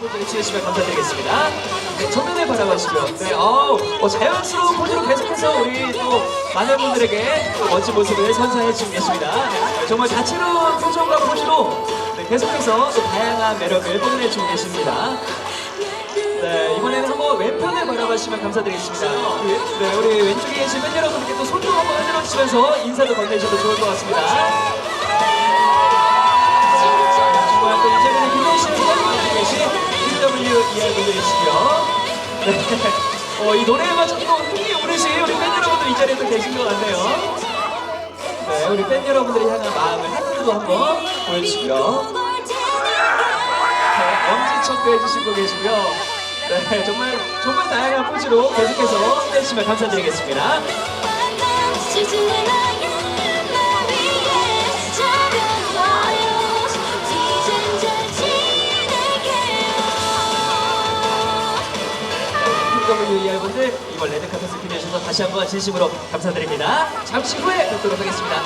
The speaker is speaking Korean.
포즈를 취해주시면 감사드리겠습니다. 네, 정면을 바라보시고요. 네, 어, 어, 자연스러운 포즈로 계속해서 우리 또 많은 분들에게 또 멋진 모습을 선사해 주고 계십니다. 네, 정말 다채로운 표정과 포즈로 네, 계속해서 또 다양한 매력을 뽐내주고 계십니다. 네, 이번에는 한번 왼편을 바라봐주시면 감사드리겠습니다. 네, 우리 왼쪽에 계신 팬 여러분께 또 손도 한번 흔들어 주시면서 인사도 건네주셔도 좋을 것 같습니다. 이하분들이시고요. 네. 어, 이 노래에 맞춰 또 흥이 오르신 우리 팬 여러분들 이 자리에 또 계신 것 같네요. 네, 우리 팬 여러분들이 향한 마음을 하트도 한번 보여주시고요. 네, 엄지척도 해주시고 계시고요. 네, 정말 정말 다양한 포즈로 계속해서 해주시면 감사드리겠습니다. PW 여러분들 이번 레드카펫을 기대해 주셔서 다시 한번 진심으로 감사드립니다. 잠시 후에 뵙도록 하겠습니다.